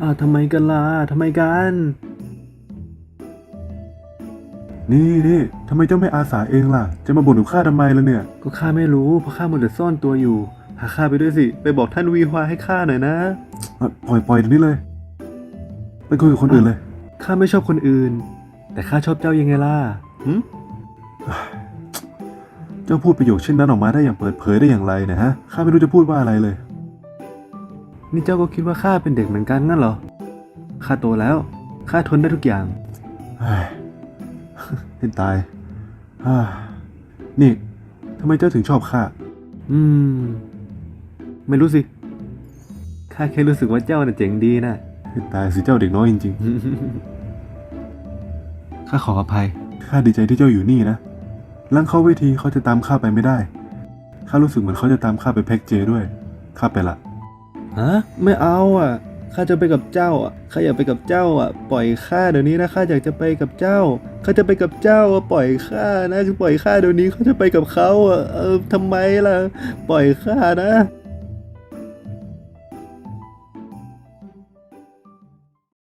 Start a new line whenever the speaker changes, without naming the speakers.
อ้าวทำไมกันล่ะทำไมกัน
นี่นี่ทำไมเจ้าไม่อาสาเองล่ะ จะมาบ่นกับข้าทำไมล่ะเนี่ย
ก็ข้าไม่รู้เพราะข้ามัวแต่ซ่อนตัวอยู่พาข้าไปด้วยสิ ไปบอกท่านวีฮวาให้ข้าหน่อยนะ
ปล่อยปล่อยเดี๋ยวนี้เลย ไปคุยกับคนอื่นเลย
ข้าไม่ชอบคนอื่น แต่ข้าชอบเจ้ายังไงล่ะหึ
เจ้าพูดประโยคเช่นนั้นออกมาได้อย่างเปิดเผยได้อย่างไรเนะฮะ ข้าไม่รู้จะพูดว่าอะไรเลย
นี่เจ้าก็คิดว่าข้าเป็นเด็กเหมือนกันงั้นเหรอ ข้าโตแล้ว ข้าทนได้ทุกอย่าง
เฮ้ยให้ตายนี่ทำไมเจ้าถึงชอบข้า
อืม ไม่รู้สิ ข้าแค่รู้สึกว่าเจ้าน่ะเจ๋งดีนะ
ให้ตายสิเจ้าเด็กน้อยจริงๆ
ข้าขออภัย
ข้าดีใจที่เจ้าอยู่นี่นะลังเขาเวทีเขาจะตามข้าไปไม่ได้ ข้ารู้สึกเหมือนเขาจะตามข้าไปแพ็กเจด้วย ข้าไปละ
ฮะไม่เอาอะข้าจะไปกับเจ้าอะข้าอยากไปกับเจ้าอะปล่อยข้าเดี๋ยวนี้นะข้าอยากจะไปกับเจ้าข้าจะไปกับเจ้าอะปล่อยข้านะปล่อยข้าเดี๋ยวนี้เขาจะไปกับเขาอะเออทำไมล่ะ ปล่อยข้านะ